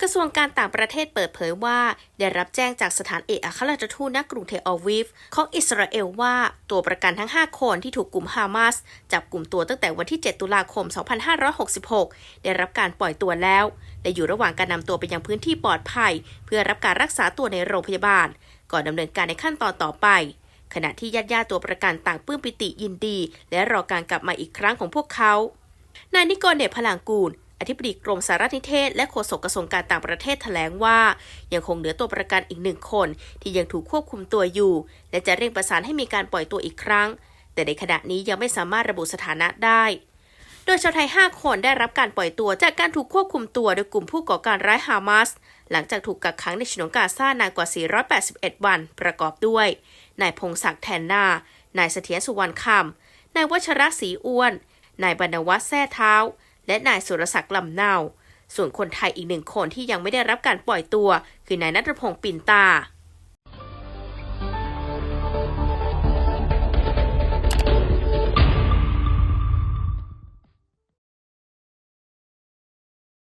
กระทรวงการต่างประเทศเปิดเผยว่า ได้รับแจ้งจากสถานเอกอัครราชทูตณกรุงเทอวีฟของอิสราเอลว่าตัวประกันทั้ง 5 คนที่ถูกกลุ่มฮามาสจับกลุ่มตัวตั้งแต่วันที่ 7 ตุลาคม 2566 ได้รับการปล่อยตัวแล้ว และอยู่ระหว่างการนำตัวไปยังพื้นที่ปลอดภัย เพื่อรับการรักษาตัวในโรงพยาบาล ก่อนดำเนินการในขั้นตอนต่อไป ขณะที่ญาติญาติๆตัวประกันต่างปลื้มปิติยินดี และรอการกลับมาอีกครั้งของพวกเขานายนิโกเดชพลางกูล อธิบดีกรมสารนิเทศ และโฆษกกระทรวงการต่างประเทศแถลงว่า ยังคงเหลือตัวประกันอีกหนึ่งคน ที่ยังถูกควบคุมตัวอยู่ และจะเร่งประสานให้มีการปล่อยตัวอีกครั้ง แต่ในขณะนี้ยังไม่สามารถระบุสถานะได้ โดยชาวไทย 5 คนได้รับการปล่อยตัวจากการถูกควบคุมตัวโดยกลุ่มผู้ก่อการร้ายฮามาสหลังจากถูกกักขังในฉนวนกาซานานกว่า 481 วัน ประกอบด้วย นายพงศักดิ์แทนนา นายเสถียรสุวรรณคำนายวัชระศรีอ้วน นายบรรณวัฒน์แท้เท้า และนายสุรศักดิ์ลำเนาส่วนคนไทยอีกหนึ่งคนที่ยังไม่ได้รับการปล่อยตัว คือนายนัทพงศ์ปิ่นตา